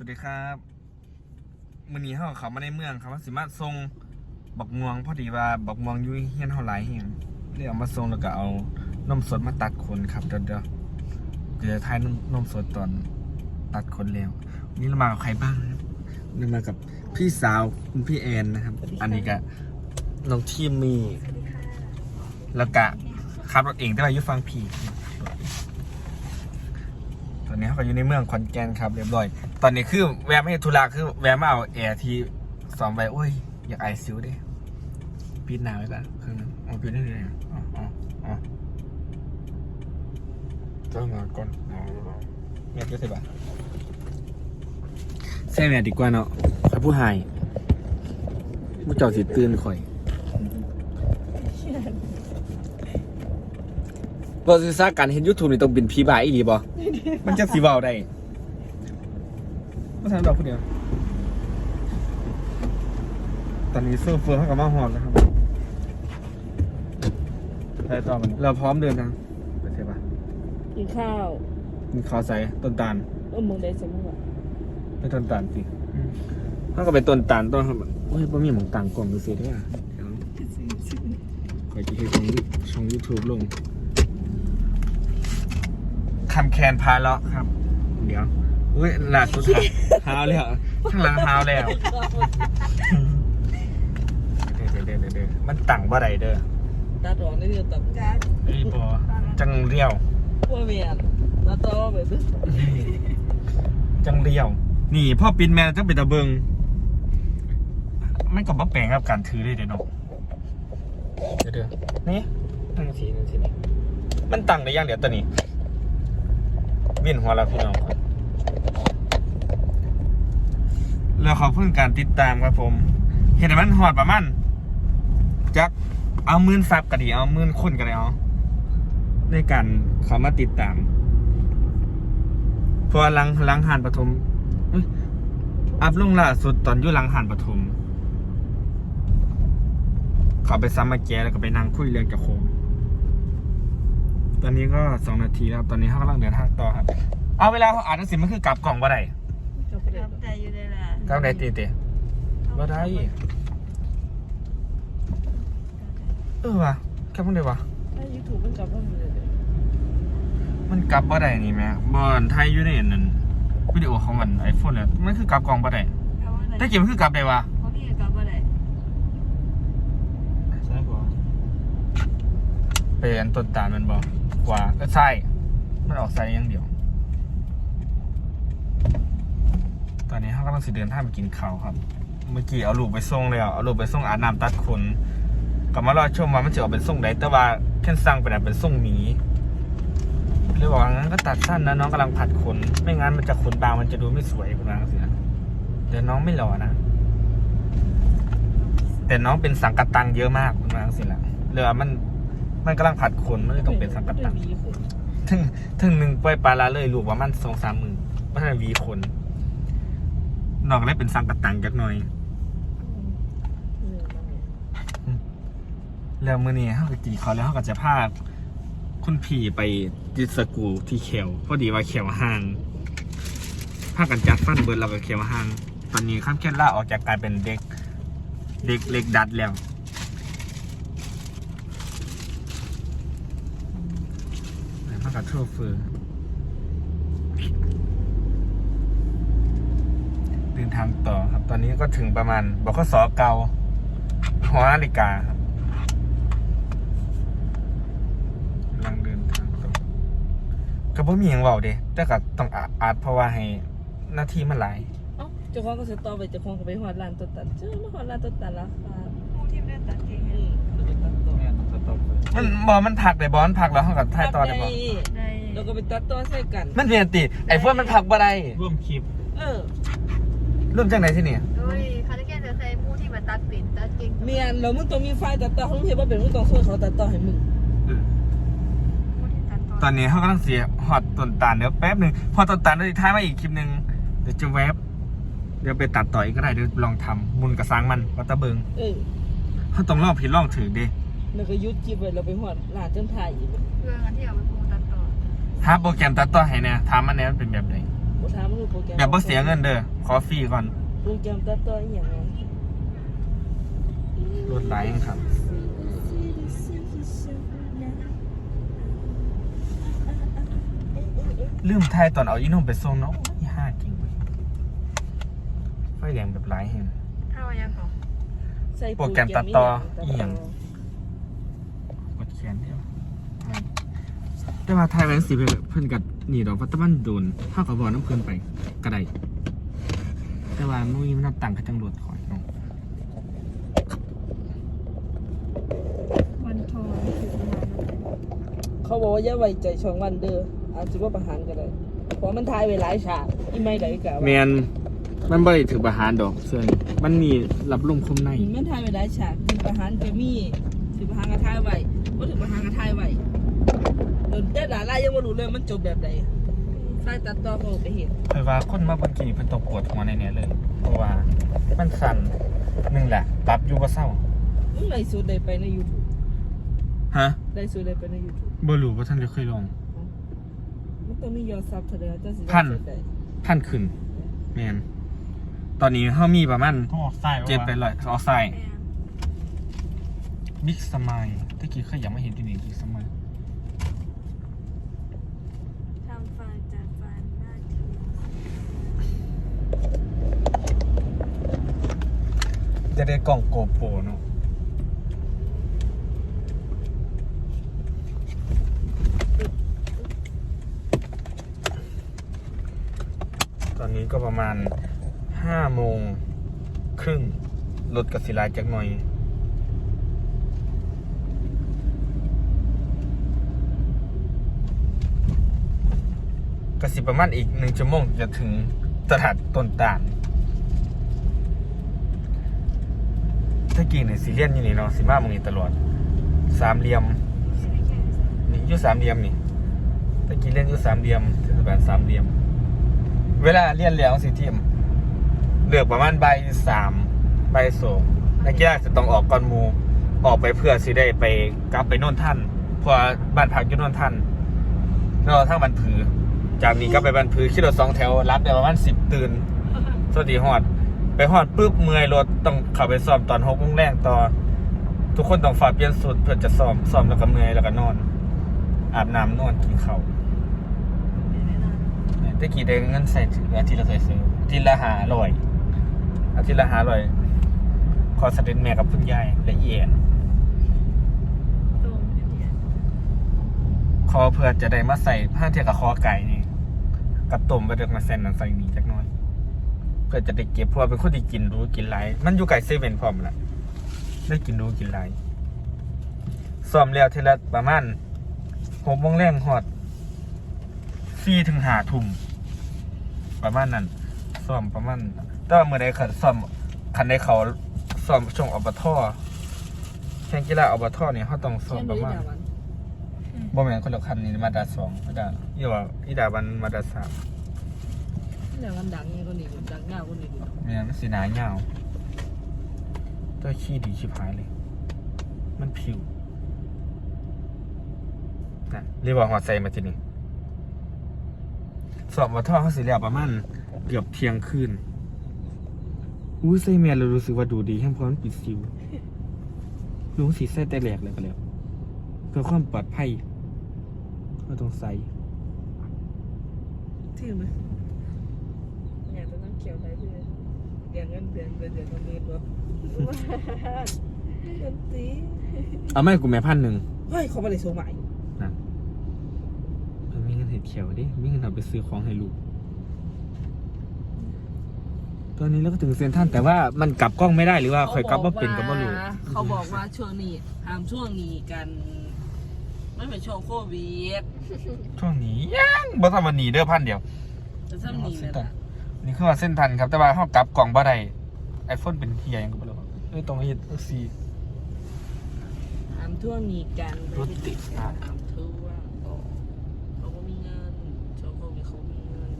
สวัสดีครับมื้อนี้เฮาเขามาในเมืองครับว่าสิมาส่งบักม่วงพอดีว่าบักม่วงอยู่เฮียนเฮาหลายแฮงเลยเอามาส่งแล้วก็เอานมสดมาตัดขนครับเดี๋ยวเดี๋ยวเดี๋ยวทายนมนมสดตอนตัดขนแล้ววันนี้เรามากับใครบ้างครับเรามากับพี่สาวคุณพี่แอนนะครับ อันนี้ก็น้องทีมมีแล้วก็ขับรถเองแต่ว่าอยู่ฟังพี่ตอนนี้เขาก็อยู่ในเมืองขอนแก่นครับเรียบร้อย ตอนนี้คือแวะไม่ธุระคือแวะมาเอาแอร์ที่ซ้อมไว้โอ้ย อยากไอซิวดิปิดหนาวไว้ก่อนคือเอาปิดได้เลยอ๋ออ๋ออ๋อเจ้ามาก่อนอ๋อแม่ก็สิบ่ะแซ่แม่ดีกว่าเนาะข้าผู้หายผู้เจ้าสิตื่นข่อยบอสื่อสาการเห็นยูทูบนี่ต้องเป็นผีบายอีหลีบ่มันจะสีเบาได้ ไม่ทันดอกผู้เดียวตอนนี้โซเฟอร์เขากับมาหอดแล้วครับไปต่อมันเราพร้อมเดินทางไปเทปะกินข้าวมีขาวใสต้นตาลเออมึงได้สมมติว่าไม่ต้นตาลสิถ้าก็เป็นต้นตาลต้นโอ้ยบ่มีหมองต่างกล่องดูสิด้วยคอยจะให้ช่องช่องยูทูบลงคำแคนพาเลาะครับ เดี๋ยว อุ้ยหลาดสุดท้ายฮาวแล้วข้างหลังฮาวแล้วเด้อเด้อเด้อเด้อมันตั้งบ่ได้เด้อตาดองได้เดียวตับไอ้บ่จังเรียวว่าเมียนตาต่อแบบนี้จังเรียว นี่พ่อปินแมนจังเป็นตะเบิงมันก็บ่แปลงกับการถือเลยเด้อเนาะเดี๋ยวเด้อนี่ตั้งทีนึงทีนี้มันตั้งได้อย่างเดียวตัวนี้เวียนหัวแล้วพี่น้องครับ แล้วขอบคุณการติดตามครับผม เห็นไหมมันหอดประมาณจักเอามื่นซับก็ดีเอามื่นคนก็ได้เอาในการเขามาติดตามเพราะว่าหลังหลังหานปฐมอัพลงล่าสุดตอนอยู่หลังหานปฐมเขาไปซ้ำมาแกแล้วก็ไปนั่งคุยเรื่องกับโคมตอนนี้ก็สองนาทีแล้ว ตอนนี้เขากำลังเดินทางต่อครับ เอาเวลาเขาอ่านหนังสือมันคือกลับกล่องว่าไรกับเด็กแต่อยู่ได้ละกลับได้ตีเตะว่าได้เออว่ะกลับมันได้วะถ้ายูทูบมันกลับว่ามันเลยมันกลับบ่ได้นี่แม่บอนไทยอยู่ในอันนั้นวิดีโอของมันไอโฟนเลยมันคือกลับกล่องบ่ได้เอาว่าไหนแต่เกมมันคือกลับได้วะเพราะพี่กลับว่าไหนใช่บ่เป็นต้นตาลมันบ่กว่าก็ใช่มันออกไซอย่างเดียว ต อนนี้เขากำลังสิเดินทางไปกินข้าวครับ เมื่อกี้เอาลูกไปส่งแล้ว เอาลูกไปส่งอาบน้ำตัดขนกลับมารอชมว่ามันจะออกเป็นส่งใดแต่ว่าแค่สั่งไปน่ะเป็นส่งหมีเลยบอกว่างั้นก็ตัดสั้นนะน้องกำลังผัดขน ไม่งั้นมันจะขนบางมันจะดูไม่สวยคุณนางเสียเดี๋ยวน้องไม่หล่อนะ แต่น้องเป็นสังกัดตังเยอะมากคุณนางเสียละเรือมันมันกำลังผัดขนมันเลยต้องเป็นสังกัดตังมีคนถึงถึงหนึ่งปล่อยปลาละเลยลูกว่ามันสองสามหมื่นมันจะวีคน นอกเลยเป็นสังกัดตังจักหน่อย แล้วมื้อนี้เขาก็กินเขาวแล้วเขาก็จะพาคุณพี่ไปดิสกูที่เขียวพอดีว่าเขียวห่างพากันจัดฟันเบิร์ดเราก็เขียวห่าง ตอนนี้ข้ามแค่ล่าออกจากการเป็นเด็ก เด็กเล็กดัดแล้วแล้วพากันโชเฟอร์เดิน ทางต่อครับ ตอนนี้ก็ถึงประมาณบกสเกาหอนาฬิกาครับกำลังเดินทางต่อก็บ่มีหยังเว้าเด้แต่ก็ต้องอาอาจเพราะว่าให้หน้าที่มันหลาย เอ้าเจ้าของก็จะต่อไปเจ้าของก็ไปหอดร้านตัวตัดเจ้ามาหอดร้านตัวตัดละครับผู้ที่ไม่ได้ตัดเองอืมไปตัดต่อมันบ่มันพักได้บ่มันพักแล้วเฮาก็ถ่ายต่อได้บ่ได้แล้วก็ไปตัดต่อใส่กัน มันเปลี่ยนติไอ้พวกมันพักบ่ได้ร่วมคลิป เออ ร่วมจังได๋ที่นี่โดยคาร์ดิแกนจะใช้ผู้ที่มาตัดปิ่นตัดเก่งเมียนแล้วมึงต้องมีไฟตัดต่อของมึงเห็นว่าเป็นมึงต้องช่วยเขาตัดต่อให้มึงผู้ที่ตัดตอนนี้เฮากำลังสิฮอดต้นตาลเดี๋ยวแป๊บหนึงพอต้นตาลได้ท้ายมาอีกคลิปหนึงเดี๋ยวจะแวบเดี๋ยวไปตัดต่ออีกก็ได้เดี๋ยวลองทำมุนกับสร้างมันว่าตะเบิงเออเฮาต้องลองผิดลองถูกเด้แล้วก็ยุดจีบไว้เราไปหอดร้านจนถ่ายอีกเพื่อนที่เอาไปผู้ตัดต่อหาโปรแกรมตัดต่อให้แหน่ถามมันแหน่มันเป็นแบบไหนโอ้ ถามมันดูโปรแกรมแบบบ่เสียเงินเด้อขอฟรีก่อนโปรแกรมตัดต่ออีหยังไงรถไหลครับ ลืมทายตอนเอาอีนุ่มไปส่งเนาะยี่ห้าจริงเว้ยไฟแดงแบบหลายแห่งถ้าวันยังของ ใส่โปรแกรมตัดต่อตัดอีหยัง กดแขนเดียว แต่ว่าไทยแวนสีเพิ่นกับนี่ดอกพัตมันโดนเท่ากับบอกน้ำเพิ่นไปกระไดแต่ว่ามุ้ยมันนับตังค์กับจังรวดคอยเนาะวันทองคือประมาณนั้นเขาบอกว่าอย่าไว้ใจช่องวันเด้ออาจสิว่าประหารก็ได้เพราะมันทายไว้หลายฉากอีไม่ได้กะแมว่านมันบ่ได้ถือประหารดอกเสื่อนมันมีรับลมคมใน มันทายไว้หลายฉากถือประหารก็มีถือประหารก็ทายไว้บ่ถือประหารก็ทายไว้ เดี๋ยวแต่ดารายังบ่รู้เลยมันจบแบบใดใช่ตัดต่อเขาไปเห็นเคยว่าคนมาเบิ่งกินเพิ่นต้องปวดหัวในเนี้ยเลย เพราะว่ามันสั่นหนึ่งแหละปรับอยู่บ่เศร้ามึงไลฟ์สดได้ไปใน YouTube ฮะไลฟ์สดได้ไปใน YouTube บ่รู้ว่าท่านจะเคยลองมันต้องมียอดซับเท่าใดจังสิพันไลฟ์สดได้ท่านขึ้นแมนตอนนี้เฮามีประมาณต้องออกไส้เจ็ดไปเลยออไซแม่บิ๊กสมายตะกี้เคยอยากมาเห็นที่นี่บิ๊กสมาย ทำฟันจัดฟันหน้าที จะได้กล่องโกโปรเนาะตอนนี้ก็ประมาณห้าโมงครึ่งรถกสิลายจากหน่อยกสิประมาณอีกหนึ่งชั่วโมงจะถึงตลาดต้นตาล ถ้ากี่เนี่ยสีเลียนอยู่นี่เนาะสีมามึงนี่ตลอดสามเหลี่ยมนี่อยู่สามเหลี่ยมนี่ตะกี้เรียนอยู่สามเหลี่ยมเทศบาลสามเหลี่ยม เวลาเรียนแล้วสิทีมเหลือประมาณใบสามใบสองนักกีฬาจะต้องออกก่อนมูออกไปเพื่อสิได้ไปกลับไปโน่นท่านเพราะบ้านพักอยู่โน่นท่านเราทั้งบันผือ จากนี้ก็ไปบันผือขี่รถสองแถวรับได้ประมาณสิบตื่นสวัสดีฮอด ไปฮอดปุ๊บเมื่อยรถต้องเข้าไปซ้อมตอนหกโมงแรกต่อ ทุกคนต้องฝาเปลี่ยนสุดเพื่อจะซ้อมซ้อมแล้วก็เมื่อยแล้วก็นอน อาบน้ำนอนกินข้าวตะกี้ได้เงินใส่ถืออาทิตย์ละใส่ซื้ออาทิตย์ละหาร้อยอาทิตย์ละหาร้อยขอสเด็จแม่กับคุณยายละเอียดตรงเนี่ยขอเพื่อจะได้มาใส่ผ้าเทียกับคอไก่นี่กับต้มไปเด็กมาเส้นนั่นใส่นี่จักหน้อย เพื่อจะได้เก็บเพราะว่าเป็นคนที่กินรู้กินไรมันอยู่ไก่เซเว่นพร้อมแหละได้กินรู้กินไรซ้อมแล้วเทละประมาณหกโมงแรงหอดสี่ถึงหาทุ่มประมาณนั้นซ้อมประมาณแต่ว่าเมื่อใดขันซ้อมคันได้เขาซ้อมช่วงอบทแข่งกีฬาอบทเนี่ยเขาต้องซ้อมประมาณบ่แม่นคนละคันนี่มาดาสองมาดาอีว่าอีดาวันมาดาสาม เดี๋ยวมันดังไงก็นี่ดังยาวก็นี่ดูแม่นมันสีหนายาตัวขี้ดีชิบหายเลย มันผิวนะรียกว่าหัวใจมาที่นี่สอบมาท่อเขาสิแล้วประมาณเกือบเที่ยงคืนอู้ใส่แมนเรารู้สึกว่าดูดีแค่เพราะมันปิดซิวลุงสีใส่แต่แหลกเลยก็แล้วเพื่อความปลอดภัยก็ต้องใส่ถือไหม เขียวได้ด้วยเดือนเงินเดือนเดือนเดือนละหมื่นวะเงินตีเอาไม่กูแม่พันหนึ่งเฮ้ยเขาไม่ได้ส่งใหม่นะมันมีเงินเห็ดเขียวดิมีเงินเอาไปซื้อของให้ลูกตอนนี้เราก็ถึงเซนทรันแต่ว่ามันกลับกล้องไม่ได้หรือว่าคอยกลับว่าเป็นกับว่าลูกเขาบอกว่าช่วงนี้ห้ามช่วงนี้กันไม่เป็นช่วงโควิดช่วงนี้ยังบ่ทำมันหนีเด้อพันเดียวจะซ้ำนี้เลย นะนี่คือว่าเส้นทันครับ แต่ว่าเขากลับกล่องบ่ได้ไอโฟนเป็นเทียยังก็บ่รู้เอ้ยตรงนี้เออซีห้ามช่วงนี้กันรถติดห้ามช่วงเขาก็มีเงินช่วงโควิดเขามีเงิน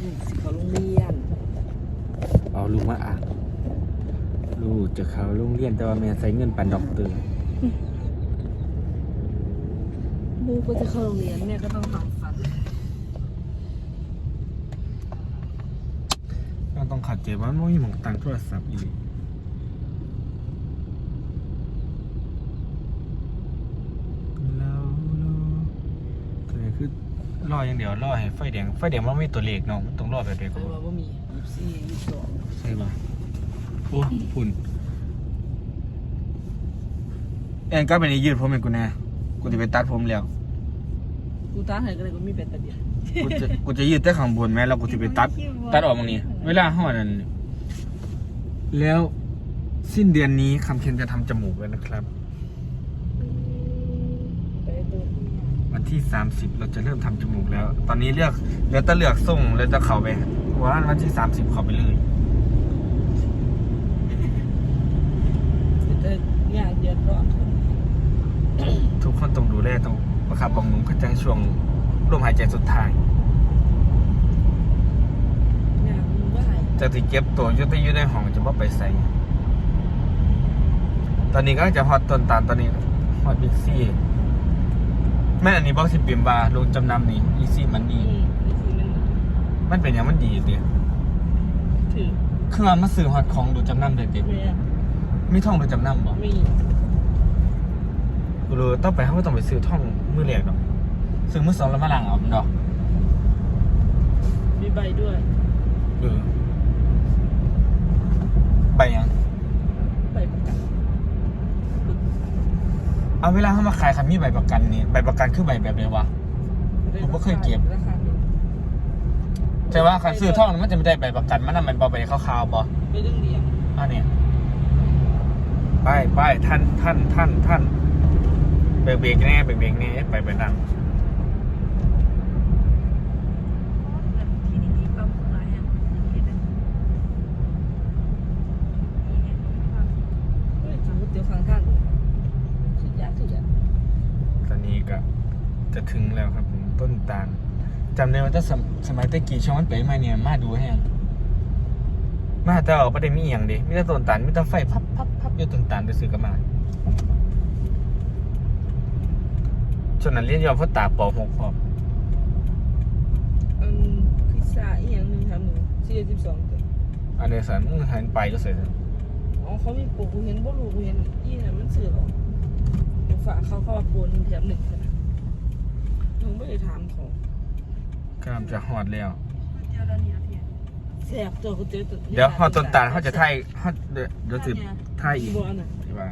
ลูกสิเขาโรงเรียนเอาลูกมาอ่านลูกจะเข้าโรงเรียนแต่ว่าแม่ใส่เงินปันดอกเตอร์ลูกก็จะเข้าโรงเรียนแม่ก็ต้องทำฟัน ต้อง เข้าใจว่ามันบ่มีหมองตั้งโทรศัพท์อีกแล้วก็คือรออย่างเดียวรอให้ไฟแดงไฟแดงมันไม่มีตัวเลขเนาะมันต้องรอแบบเดียวแต่กันว่าบ่มียี่สิบสี่ยี่สิบสองใช่ป่ะโอ้พุ่นแอนก็เป็นยืดผมเองกูแน่กูจะไปตัดผมแล้ว กูตาให้ก็เลยก็มีเป็นแต่เดียวกูจะกูจะยืดแต่ข้างบนแม่แล้วกูจะไปตัด ตัดออกตรงนี้ เวลาห่อนั่นแล้วสิ้นเดือนนี้คำเคนจะทำจมูกแล้วนะครับไปตัววันที่ 30 เราจะเริ่มทำจมูกแล้ว ตอนนี้เลือกเหลือแต่เลือกส่งแล้วจะเข้าไปว่าวันที่ 30 เข้าไปเลยแต่ยากเดือดร้อนทุกคนต้องดูแลต้อง ประคับบำรุงเขาจังช่วงลมหายใจสุดท้ายยากมึงว่าจะติเก็บตัวอยุติอยู่ในห้องจะว่าไปใส่ตอนนี้ก็จะฮอตต้นตาลตอนนี้ฮอตบิ๊กซี่ แม่นอันนี้บอกสิปิมบาลงจำนำนี่อีซี่มันดีอืมนี่คือมันมันเป็นอย่างมันดีเดียถือคือว่ามาซื้อฮอตของดูจำนำเด็ดเด็ดแม่มีท่องดูจำนำบ่มี กูรู้ต้องไปเขาก็ต้องไปซื้อท่องมือแรกดอกซื้อมือสองแล้วมาล้างเอาดอกมีใบด้วย เออใบหยังใบประกันเอาเวลาเขามาขายคันมีใบประกันนี่ใบประกันคือใบแบบไหนวะ ผมก็เคยเก็บ ราคาเป็นแต่ว่าคันซื้อท่องมันจะไม่ได้ใบประกันมันน่ะมันบอใบขาวๆบ่เป็นเรื่องเดียวอันเนี้ยไปไปท่านท่านท่านท่าน เบรกเบรกแน่เบรกเบรกแน่ไปไปนั่งที่นี่มีปั๊มหลายอย่างเห็นไหมนี่ไงปั๊มเฮ้ยกินก๋วยเตียวข้างทางสุดยอดสุดยอดตอนนี้ก็จะถึงแล้วครับผมต้นตาลจำได้ว่าถ้าสมัยตะกี้ช่วงมันไปมาเนี่ยมาดูแห้งมาแต่ออกประเด็นมีอย่างเดีมีแต่ต้นตาลมีแต่ไฟพับพับพับอยู่ต้นตาลไปซื้อกันมา ส่วนนั้นเรียนยอมเพราะตาปอหกพออืมพิซซ่าอีกอย่างหนึ่งครับหนูสี่สิบสองตัวอันเดสันมึงหันไปก็เสร็จอ๋อเขามีโปรกูเห็นบ่รู้กูเห็นอีน่ะมันสื่อหรอกเดี๋ยวฝากเขาเข้ามาโปรหนึ่งแถมหนึ่งนะหนูไม่ได้ถามเขากำลังจะหอดแล้วเดียวเรานี่ละเพียงแซ่บตัวกูเจอตัวเดี๋ยวหอดต้นตาลเขาจะไทยเขาเดี๋ยวเดี๋ยวติดไทยอีกบัวน่ะที่ว่า